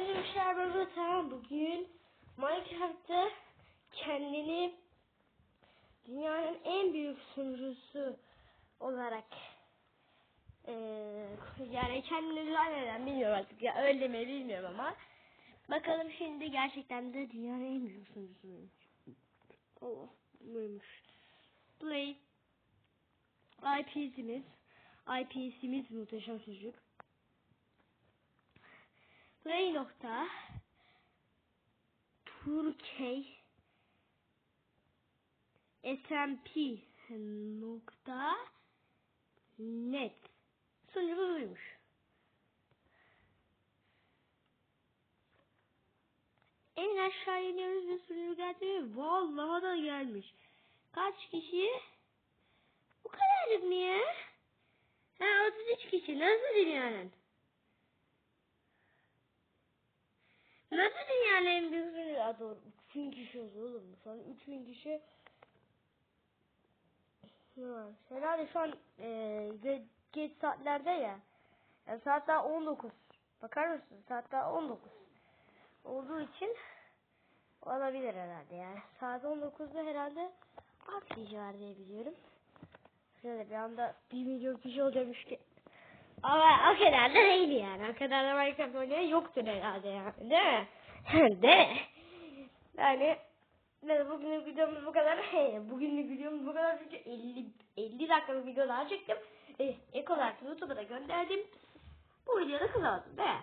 Arkadaşlar ben Rıta. Bugün Minecraft'ta kendini dünyanın en büyük sunucusu olarak eee yani kendini zanneden bilmiyorum artık ya öyle mi bilmiyorum ama bakalım şimdi gerçekten de dünyanın en büyük sunucusu muymuş? Oh buymuş. Play IP'simiz IP'simiz muhteşem çocuk. Play nokta Turkey SMP nokta net sunucu buymuş. En aşağı iniyoruz ve sunucu geldi mi? Vallahi da gelmiş. Kaç kişi? Bu kadarlık mı ya? Ha 33 kişi. Nasıl dünyanın? Nasıl dünyanın en büyük sunucu? Ya doğru 3000 kişi oldu oğlum. Şu an 3000 kişi? Herhalde şu an e, geç, geç saatlerde ya. Yani saat daha 19. Bakar mısın? Saat daha 19. Olduğu için olabilir herhalde yani. Saat 19'da herhalde kişi var diye biliyorum. Şöyle bir anda 1 milyon kişi olacakmış ki. Ama o kadar da değil yani. O kadar da Minecraft oynayan yoktur herhalde yani. Değil mi? mi? Yani Neyse bugünlük videomuz bu kadar. Bugünlük videomuz bu kadar çünkü 50 50 dakikalık videolar çektim. E, ek olarak YouTube'a da gönderdim. Bu videoda kız aldım değil mi?